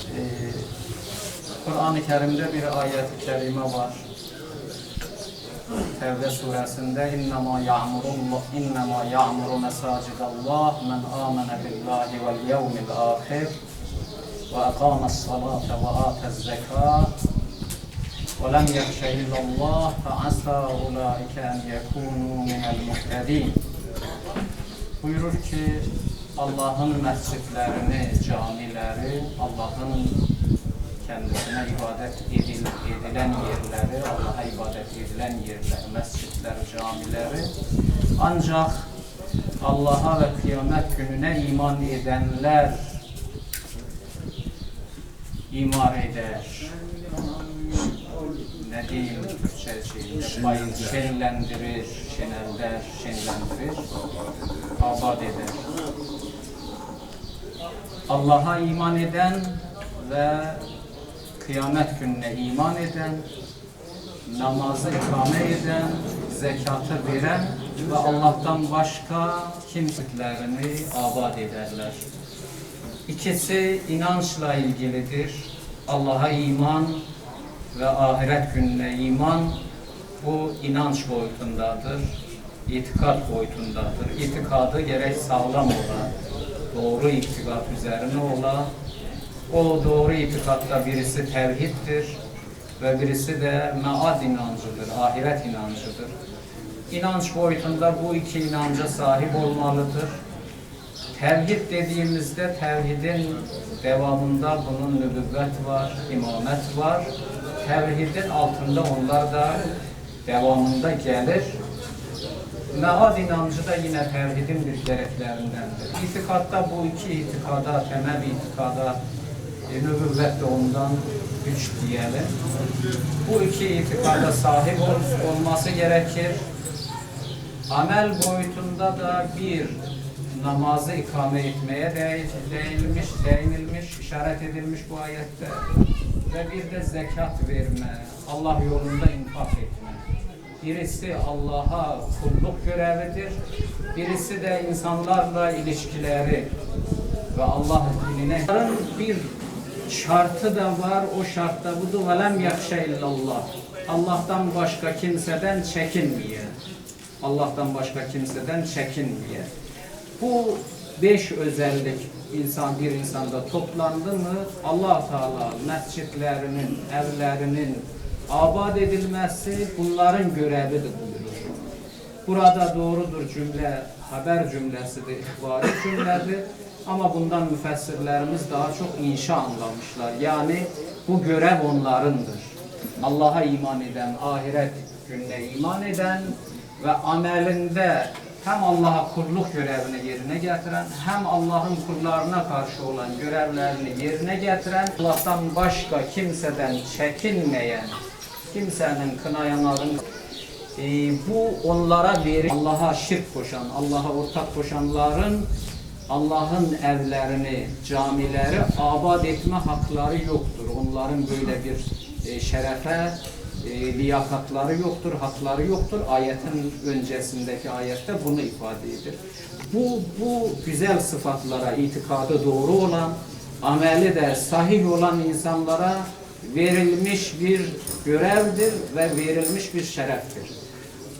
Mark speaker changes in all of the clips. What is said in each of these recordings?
Speaker 1: Ee, Kur'an-ı Kerim'de bir ayet-i kerime var. Tevbe suresinde innema ya'murullah innema ya'muru mesacidallah men amene billahi vel yevmil ahir ve aqamas salate ve atez zekat ve lem yahşe illallah fe asa ulaike en yekunu minel muhtedin. Buyurur ki Allah'ın mescitlerini, camileri, Allah'ın kendisine ibadet edil, edilen yerleri, Allah'a ibadet edilen yerleri, mescitler, camileri ancak Allah'a ve kıyamet gününe iman edenler imar eder. Ne diyeyim Türkçe bayıl, şenlendirir, şenelder, şenlendirir, abad eder. Allah'a iman eden ve kıyamet gününe iman eden, namazı ikame eden, zekatı veren ve Allah'tan başka kimselerini abad ederler. İkisi inançla ilgilidir. Allah'a iman ve ahiret gününe iman bu inanç boyutundadır. itikat boyutundadır. İtikadı gerek sağlam ola, doğru itikat üzerine ola. O doğru itikatta birisi tevhiddir ve birisi de maad inancıdır, ahiret inancıdır. İnanç boyutunda bu iki inanca sahip olmalıdır. Tevhid dediğimizde tevhidin devamında bunun nübüvvet var, imamet var. Tevhidin altında onlar da devamında gelir. Mead inancı da yine tevhidin bir gereklerindendir. İtikatta bu iki itikada, temel itikada, e, nübüvvet de ondan güç diyelim. Bu iki itikada sahip ol- olması gerekir. Amel boyutunda da bir namazı ikame etmeye değ- değinilmiş, değinilmiş, işaret edilmiş bu ayette. Ve bir de zekat verme, Allah yolunda infak etme. Birisi Allah'a kulluk görevidir. Birisi de insanlarla ilişkileri ve Allah dinine. Bunların bir şartı da var. O şartta budu velem yakşe illallah. Allah'tan başka kimseden çekinmeye. Allah'tan başka kimseden çekinmeye. Bu beş özellik insan bir insanda toplandı mı Allah Teala mescitlerinin, evlerinin abad edilmesi bunların görevidir buyurur. Burada doğrudur cümle, haber cümlesidir, ihbari cümledir. Ama bundan müfessirlerimiz daha çok inşa anlamışlar. Yani bu görev onlarındır. Allah'a iman eden, ahiret gününe iman eden ve amelinde hem Allah'a kulluk görevini yerine getiren hem Allah'ın kullarına karşı olan görevlerini yerine getiren Allah'tan başka kimseden çekinmeyen kimsenin kınayanların e, bu onlara verir. Allah'a şirk koşan, Allah'a ortak koşanların Allah'ın evlerini, camileri abad etme hakları yoktur. Onların böyle bir e, şerefe, e, liyakatları yoktur, hakları yoktur. Ayetin öncesindeki ayette bunu ifade eder. Bu, bu güzel sıfatlara itikadı doğru olan, ameli de sahih olan insanlara verilmiş bir görevdir ve verilmiş bir şereftir.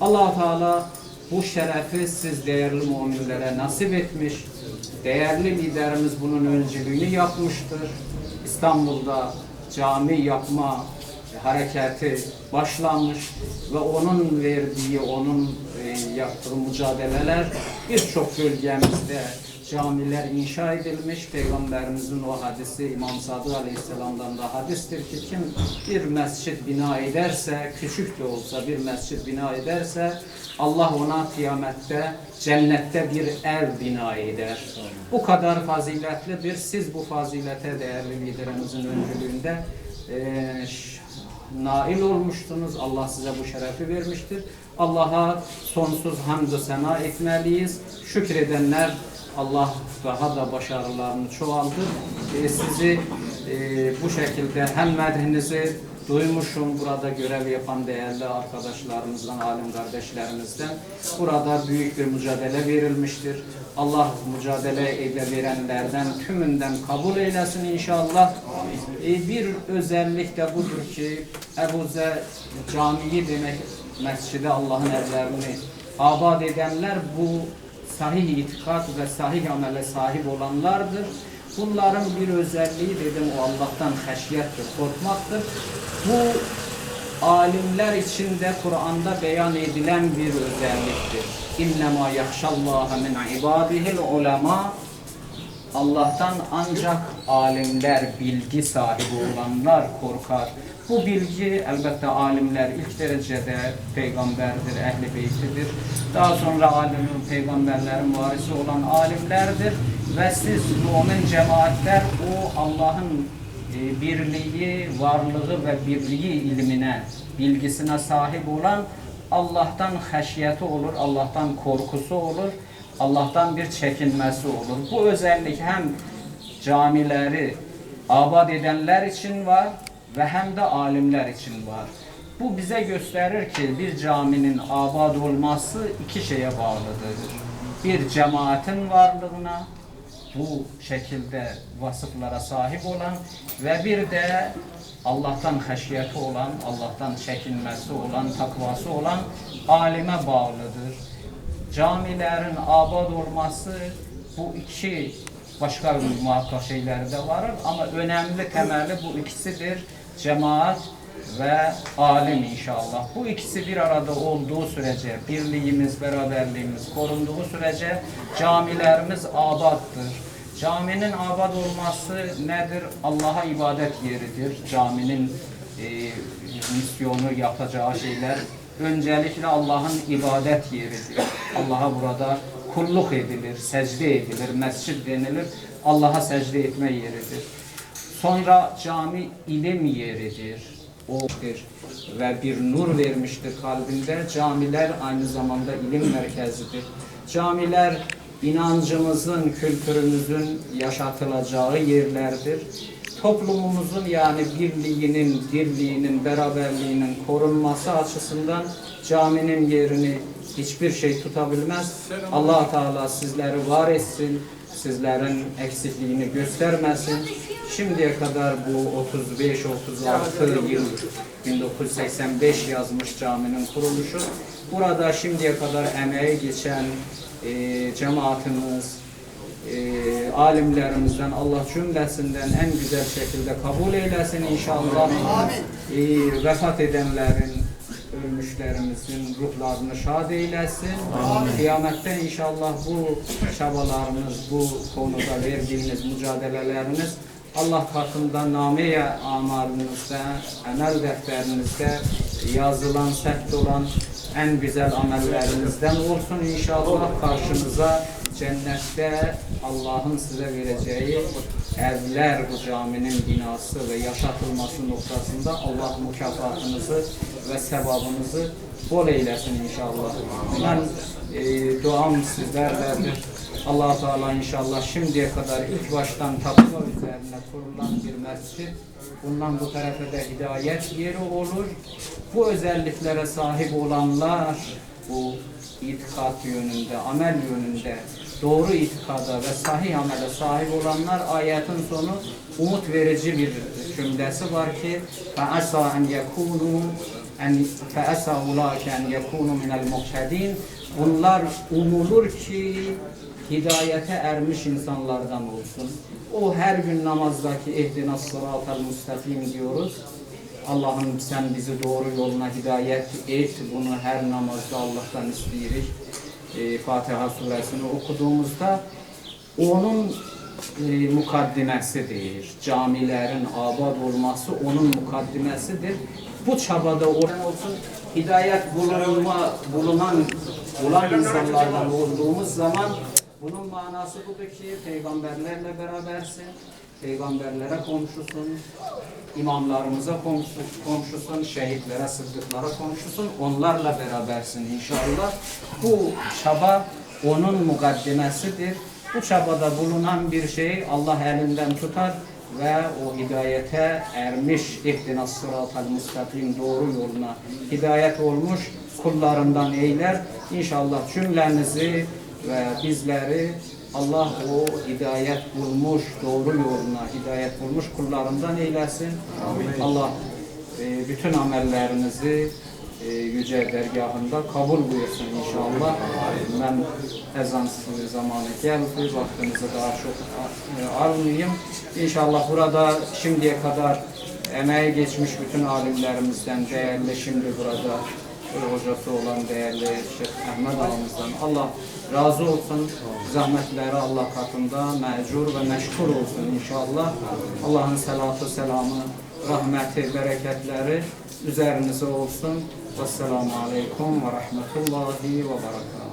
Speaker 1: allah Teala bu şerefi siz değerli müminlere nasip etmiş. Değerli liderimiz bunun öncülüğünü yapmıştır. İstanbul'da cami yapma hareketi başlamış ve onun verdiği, onun e, yaptığı mücadeleler birçok bölgemizde camiler inşa edilmiş. Peygamberimizin o hadisi İmam Sadık Aleyhisselam'dan da hadistir ki kim bir mescit bina ederse, küçük de olsa bir mescit bina ederse Allah ona kıyamette cennette bir ev bina eder. Bu kadar faziletlidir. Siz bu fazilete değerli liderimizin öncülüğünde e, nail olmuştunuz. Allah size bu şerefi vermiştir. Allah'a sonsuz hamd sena etmeliyiz. Şükredenler Allah daha da başarılarını çoğaldır. E, sizi e, bu şekilde hem medhinizi duymuşum burada görev yapan değerli arkadaşlarımızdan, alim kardeşlerimizden. Burada büyük bir mücadele verilmiştir. Allah mücadele edebilenlerden tümünden kabul eylesin inşallah. E, bir özellik de budur ki Ebu Zer Camii demek mescidi Allah'ın evlerini abad edenler bu sahih itikat ve sahih amele sahip olanlardır. Bunların bir özelliği dedim o Allah'tan haşyettir, korkmaktır. Bu alimler içinde Kur'an'da beyan edilen bir özelliktir. İnnemâ yahşallâhe min ibâdihil ulema Allah'tan ancak alimler, bilgi sahibi olanlar korkar. Bu bilgi elbette alimler ilk derecede peygamberdir, ehli beytidir. Daha sonra alimin, peygamberlerin varisi olan alimlerdir. Ve siz mümin cemaatler o Allah'ın e, birliği, varlığı ve birliği ilmine, bilgisine sahip olan Allah'tan haşyeti olur, Allah'tan korkusu olur, Allah'tan bir çekinmesi olur. Bu özellik hem camileri abad edenler için var ve hem de alimler için var. Bu bize gösterir ki bir caminin abad olması iki şeye bağlıdır. Bir cemaatin varlığına, bu şekilde vasıflara sahip olan ve bir de Allah'tan haşiyeti olan, Allah'tan çekinmesi olan, takvası olan alime bağlıdır. Camilerin abad olması bu iki başka muhakkak şeyler de var ama önemli temeli bu ikisidir. Cemaat ve alim inşallah. Bu ikisi bir arada olduğu sürece, birliğimiz, beraberliğimiz korunduğu sürece camilerimiz abattır. Caminin abad olması nedir? Allah'a ibadet yeridir. Caminin e, misyonu yapacağı şeyler öncelikle Allah'ın ibadet yeridir. Allah'a burada kulluk edilir, secde edilir, mescid denilir. Allah'a secde etme yeridir. Sonra cami ilim yeridir. O'dur ve bir nur vermiştir kalbinde. Camiler aynı zamanda ilim merkezidir. Camiler inancımızın, kültürümüzün yaşatılacağı yerlerdir. Toplumumuzun yani birliğinin, dirliğinin, beraberliğinin korunması açısından caminin yerini hiçbir şey tutabilmez. allah Teala sizleri var etsin, sizlerin eksikliğini göstermesin. Şimdiye kadar bu 35-36 yıl 1985 yazmış caminin kuruluşu. Burada şimdiye kadar emeği geçen e, cemaatimiz, e, alimlerimizden Allah cümlesinden en güzel şekilde kabul eylesin inşallah. E, vefat edenlerin, ölmüşlerimizin ruhlarını şad eylesin. Kıyamette inşallah bu çabalarınız, bu konuda verdiğiniz mücadeleleriniz Allah katında nameye amalınızda, amel defterinizde yazılan, sert olan en güzel amellerinizden olsun inşallah karşınıza cennette Allah'ın size vereceği evler bu caminin binası ve yaşatılması noktasında Allah mükafatınızı ve sevabınızı bol eylesin inşallah. Ben e, duam sizlerledir allah Teala inşallah şimdiye kadar ilk baştan takva üzerine kurulan bir mescid. Bundan bu tarafa da hidayet yeri olur. Bu özelliklere sahip olanlar bu itikat yönünde, amel yönünde doğru itikada ve sahih amele sahip olanlar ayetin sonu umut verici bir cümlesi var ki فَأَسَى أَنْ يَكُونُوا en fe'esa ulâke en yekûnu minel muhtedîn Bunlar umulur ki hidayete ermiş insanlardan olsun. O her gün namazdaki ehdina sıratel müstakim diyoruz. Allah'ım sen bizi doğru yoluna hidayet et. Bunu her namazda Allah'tan isteyirik. E, Fatiha suresini okuduğumuzda onun e, mukaddimesidir. Camilerin abad olması onun mukaddimesidir. Bu çabada olan olsun hidayet bulunma, bulunan bulan insanlardan olduğumuz zaman bunun manası budur ki peygamberlerle berabersin, peygamberlere komşusun, imamlarımıza komşu, komşusun, şehitlere, sıddıklara komşusun, onlarla berabersin inşallah. Bu çaba onun mukaddimesidir. Bu çabada bulunan bir şeyi Allah elinden tutar ve o hidayete ermiş ihdinas sıratal müstakim doğru yoluna hidayet olmuş kullarından eyler. İnşallah cümlenizi ve bizleri Allah o hidayet bulmuş doğru yoluna hidayet bulmuş kullarından eylesin. Allah e, bütün amellerinizi e, yüce dergahında kabul buyursun inşallah. Ben ezan zamanı geldi, vaktinizi daha çok e, almayayım. İnşallah burada şimdiye kadar emeği geçmiş bütün alimlerimizden değerli şimdi burada e, hocası olan değerli Şeyh Ahmet ağamızdan Allah razı olsun. Zahmetleri Allah katında mecur ve meşgul olsun inşallah. Allah'ın selatı, selamı, rahmeti, bereketleri üzerinize olsun. Vesselamu aleyküm ve rahmetullahi ve berekatuhu.